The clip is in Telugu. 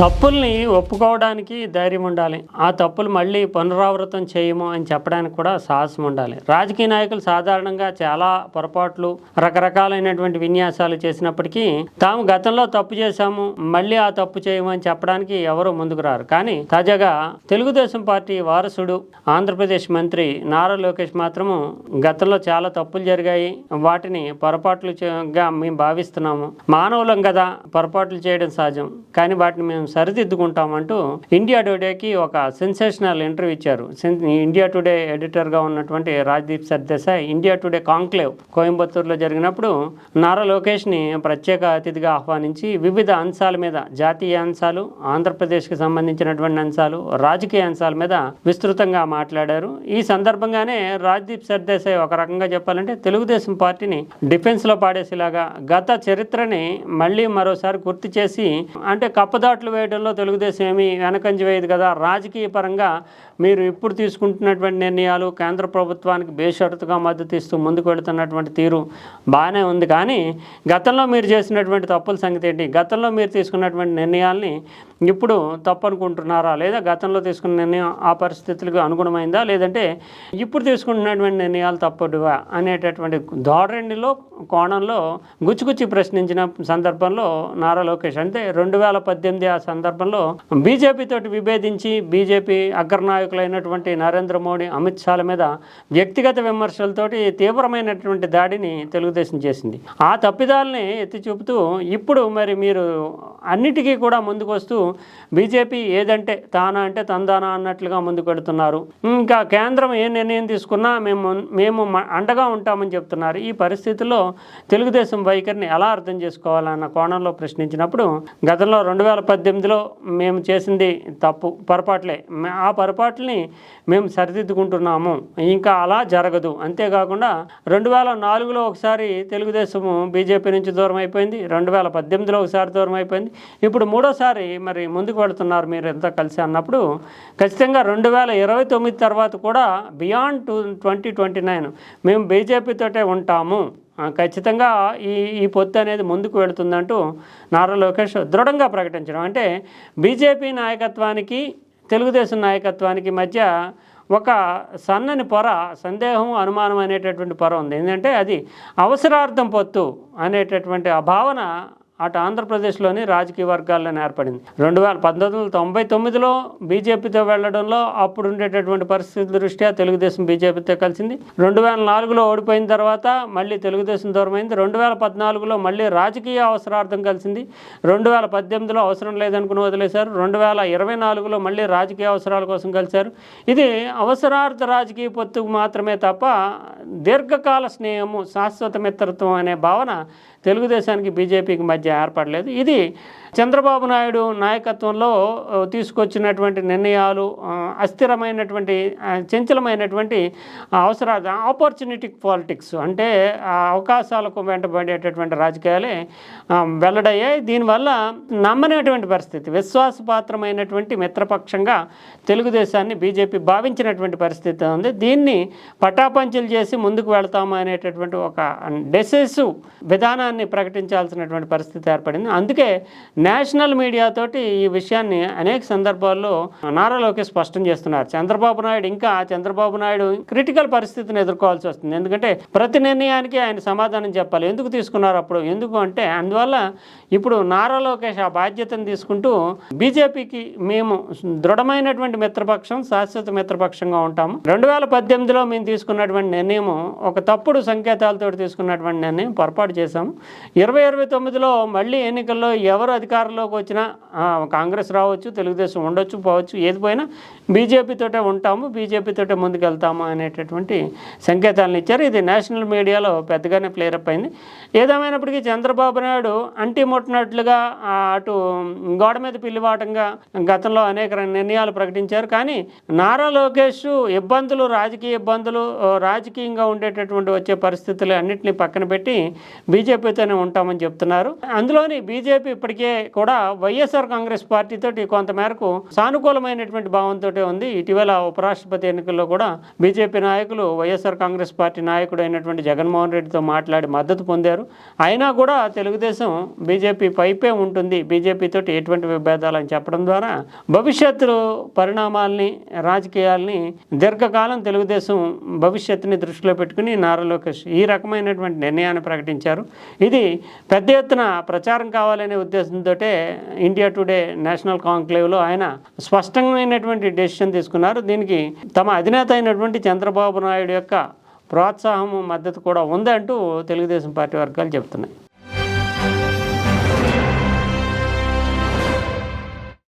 తప్పుల్ని ఒప్పుకోవడానికి ధైర్యం ఉండాలి. ఆ తప్పులు మళ్ళీ పునరావృతం చేయము అని చెప్పడానికి కూడా సాహసం ఉండాలి. రాజకీయ నాయకులు సాధారణంగా చాలా పొరపాట్లు రకరకాలైనటువంటి విన్యాసాలు చేసినప్పటికీ తాము గతంలో తప్పు చేశాము మళ్ళీ ఆ తప్పు చేయము అని చెప్పడానికి ఎవరు ముందుకు రారు. కానీ తాజాగా తెలుగుదేశం పార్టీ వారసుడు ఆంధ్రప్రదేశ్ మంత్రి నారా లోకేష్ మాత్రము గతంలో చాలా తప్పులు జరిగాయి. వాటిని పొరపాట్లుగా మేము భావిస్తున్నాము. మానవులం కదా పొరపాట్లు చేయడం సహజం. కానీ వాటిని మేము సరిదిద్దుకుంటామంటూ ఇండియా టుడేకి ఒక సెన్సేషనల్ ఇంటర్వ్యూ ఇచ్చారు. ఇండియా టుడే ఎడిటర్గా ఉన్నటువంటి Rajdeep Sardesai India Today conclave కోయంబత్తూరులో జరిగినప్పుడు నారా లోకేష్ని ప్రత్యేక అతిథిగా ఆహ్వానించి వివిధ అంశాల మీద జాతీయ అంశాలు ఆంధ్రప్రదేశ్కి సంబంధించినటువంటి అంశాలు రాజకీయ అంశాల మీద విస్తృతంగా మాట్లాడారు. ఈ సందర్భంగానే రాజ్దీప్ సర్దేశాయ్ ఒక రకంగా చెప్పాలంటే తెలుగుదేశం పార్టీని డిఫెన్స్లో పాడేసేలాగా గత చరిత్రని మళ్ళీ మరోసారి గుర్తు చేసి అంటే కప్పదాట్లు వేయడంలో తెలుగుదేశం ఏమీ వెనకంజ వేయదు కదా? రాజకీయ పరంగా మీరు ఇప్పుడు తీసుకుంటున్నటువంటి నిర్ణయాలు కేంద్ర ప్రభుత్వానికి బేషరతుగా మద్దతు ఇస్తూ ముందుకు వెళుతున్నటువంటి తీరు బాగానే ఉంది. కానీ గతంలో మీరు చేసినటువంటి తప్పుల సంగతి ఏంటి? గతంలో మీరు తీసుకున్నటువంటి నిర్ణయాల్ని ఇప్పుడు తప్పు అనుకుంటున్నారా లేదా గతంలో తీసుకున్న నిర్ణయం ఆ పరిస్థితులకు అనుగుణమైందా? లేదంటే ఇప్పుడు తీసుకుంటున్నటువంటి నిర్ణయాలు తప్పుడువా? అనేటటువంటి ధోరణిలో కోణంలో గుచ్చిగుచ్చి ప్రశ్నించిన సందర్భంలో నారా లోకేష్ అంటే రెండు వేల పద్దెనిమిది ఆ సందర్భంలో బీజేపీతో విభేదించి బీజేపీ అగ్రనాయకులైనటువంటి నరేంద్ర మోడీ అమిత్ షాల మీద వ్యక్తిగత విమర్శలతోటి తీవ్రమైనటువంటి దాడిని తెలుగుదేశం చేసింది. ఆ తప్పిదాలని ఎత్తి చూపుతూ ఇప్పుడు మరి మీరు అన్నిటికీ కూడా ముందుకు వస్తూ బీజేపీ ఏదంటే తానా అంటే తందానా అన్నట్లుగా ముందుకు వెళుతున్నారు ఇంకా కేంద్రం ఏ నిర్ణయం తీసుకున్నా మేము మేము మ- అండగా ఉంటామని చెప్తున్నారు. ఈ పరిస్థితుల్లో తెలుగుదేశం వైఖరిని ఎలా అర్థం చేసుకోవాలన్న కోణంలో ప్రశ్నించినప్పుడు గతంలో రెండు వేల పద్దెనిమిది ఎనిమిదిలో మేము చేసింది తప్పు పొరపాట్లే. మే- ఆ పొరపాట్లని మేము సరిదిద్దుకుంటున్నాము. ఇంకా అలా జరగదు. అంతేకాకుండా రెండు వేల నాలుగులో ఒకసారి తెలుగుదేశము బీజేపీ నుంచి దూరం అయిపోయింది. రెండు వేల పద్దెనిమిదిలో ఒకసారి దూరం అయిపోయింది. ఇప్పుడు మూడోసారి మరి ముందుకు వెళుతున్నారు మీరు ఎంత కలిసి అన్నప్పుడు ఖచ్చితంగా రెండు వేల ఇరవై తొమ్మిది తర్వాత కూడా beyond two twenty twenty nine మేము బీజేపీతోటే ఉంటాము. ఖచ్చితంగా ఈ ఈ పొత్తు అనేది ముందుకు వెళుతుందంటూ నారా లోకేష్ దృఢంగా ప్రకటించడం. అంటే బీజేపీ నాయకత్వానికి తెలుగుదేశం నాయకత్వానికి మధ్య ఒక సన్నని పొర సందేహం అనుమానం అనేటటువంటి పొర ఉంది. ఏంటంటే అది అవసరార్థం పొత్తు అనేటటువంటి ఆ భావన అటు ఆంధ్రప్రదేశ్లోని రాజకీయ వర్గాల్లోనే ఏర్పడింది. రెండు వేల పంతొమ్మిది వందల తొంభై తొమ్మిదిలో బీజేపీతో వెళ్ళడంలో అప్పుడు ఉండేటటువంటి పరిస్థితుల దృష్ట్యా తెలుగుదేశం బీజేపీతో కలిసింది. రెండు వేల నాలుగులో ఓడిపోయిన తర్వాత మళ్ళీ తెలుగుదేశం దూరమైంది. రెండు వేల పద్నాలుగులో మళ్ళీ రాజకీయ అవసరార్థం కలిసింది. రెండు వేల పద్దెనిమిదిలో అవసరం లేదనుకుని వదిలేశారు. రెండు వేల ఇరవై నాలుగులో మళ్ళీ రాజకీయ అవసరాల కోసం కలిశారు. ఇది అవసరార్థ రాజకీయ పొత్తుకు మాత్రమే తప్ప దీర్ఘకాల స్నేహము శాశ్వత మిత్రత్వం అనే భావన తెలుగుదేశానికి బీజేపీకి మధ్య ఏర్పడలేదు. ఇది చంద్రబాబు నాయుడు నాయకత్వంలో తీసుకొచ్చినటువంటి నిర్ణయాలు అస్థిరమైనటువంటి చంచలమైనటువంటి అవసరాలు ఆపర్చునిటీ పాలిటిక్స్ అంటే ఆ అవకాశాలకు వెంటబడేటటువంటి రాజకీయాలే వెల్లడయ్యాయి. దీనివల్ల నమ్మనేటువంటి పరిస్థితి విశ్వాసపాత్రమైనటువంటి మిత్రపక్షంగా తెలుగుదేశాన్ని బీజేపీ భావించినటువంటి పరిస్థితి ఉంది. దీన్ని పటాపంచలు చేసి ముందుకు వెళ్తాము అనేటటువంటి ఒక డెసెసివ్ విధానాన్ని ప్రకటించాల్సినటువంటి పరిస్థితి ఏర్పడింది. అందుకే నేషనల్ మీడియాతోటి ఈ విషయాన్ని అనేక సందర్భాల్లో నారా లోకేష్ స్పష్టం చేస్తున్నారు. చంద్రబాబు నాయుడు ఇంకా చంద్రబాబు నాయుడు క్రిటికల్ పరిస్థితిని ఎదుర్కోవాల్సి వస్తుంది. ఎందుకంటే ప్రతి నిర్ణయానికి ఆయన సమాధానం చెప్పాలి. ఎందుకు తీసుకున్నారు అప్పుడు? ఎందుకు అంటే అందువల్ల ఇప్పుడు నారా లోకేష్ ఆ బాధ్యతను తీసుకుంటూ బీజేపీకి మేము దృఢమైనటువంటి మిత్రపక్షం శాశ్వత మిత్రపక్షంగా ఉంటాము. రెండు వేల పద్దెనిమిదిలో మేము తీసుకున్నటువంటి నిర్ణయం ఒక తప్పుడు సంకేతాలతో తీసుకున్నటువంటి నిర్ణయం పొరపాటు చేశాము. ఇరవై ఇరవై తొమ్మిదిలో మళ్ళీ ఎన్నికల్లో ఎవరు అధికారంలోకి వచ్చినా కాంగ్రెస్ రావచ్చు తెలుగుదేశం ఉండొచ్చు పోవచ్చు ఏది పోయినా బీజేపీతోటే ఉంటాము బీజేపీతోటే ముందుకెళ్తాము అనేటటువంటి సంకేతాలను ఇచ్చారు. ఇది నేషనల్ మీడియాలో పెద్దగానే ప్లేరప్ అయింది. ఏదేమైనప్పటికీ చంద్రబాబు నాయుడు అంటి ముట్టినట్లుగా అటు గోడ మీద పిల్లివాటంగా గతంలో అనేక నిర్ణయాలు ప్రకటించారు. కానీ నారా లోకేష్ ఇబ్బందులు రాజకీయ ఇబ్బందులు రాజకీయంగా ఉండేటటువంటి వచ్చే పరిస్థితులు అన్నింటినీ పక్కన పెట్టి బీజేపీతోనే ఉంటామని చెప్తున్నారు. అందులోని బీజేపీ ఇప్పటికే కూడా వైఎస్ఆర్ కాంగ్రెస్ పార్టీతో కొంత మేరకు సానుకూలమైనటువంటి భావంతో ఉంది. ఇటీవల ఉపరాష్ట్రపతి ఎన్నికల్లో కూడా బీజేపీ నాయకులు వైఎస్ఆర్ కాంగ్రెస్ పార్టీ నాయకుడు అయినటువంటి జగన్మోహన్ రెడ్డితో మాట్లాడి మద్దతు పొందారు. అయినా కూడా తెలుగుదేశం బీజేపీ పైపే ఉంటుంది. బీజేపీతో ఎటువంటి విభేదాలు అని చెప్పడం ద్వారా భవిష్యత్తులో పరిణామాల్ని రాజకీయాల్ని దీర్ఘకాలం తెలుగుదేశం భవిష్యత్తుని దృష్టిలో పెట్టుకుని నారా లోకేష్ ఈ రకమైనటువంటి నిర్ణయాన్ని ప్రకటించారు. ఇది పెద్ద ఎత్తున ప్రచారం కావాలనే ఉద్దేశంతో ఇండియా టుడే నేషనల్ కాంక్లేవ్లో ఆయన స్పష్టమైనటువంటి డెసిషన్ తీసుకున్నారు. దీనికి తమ అధినేత అయినటువంటి చంద్రబాబు నాయుడు యొక్క ప్రోత్సాహము మద్దతు కూడా ఉందంటూ తెలుగుదేశం పార్టీ వర్గాలు చెప్తున్నాయి.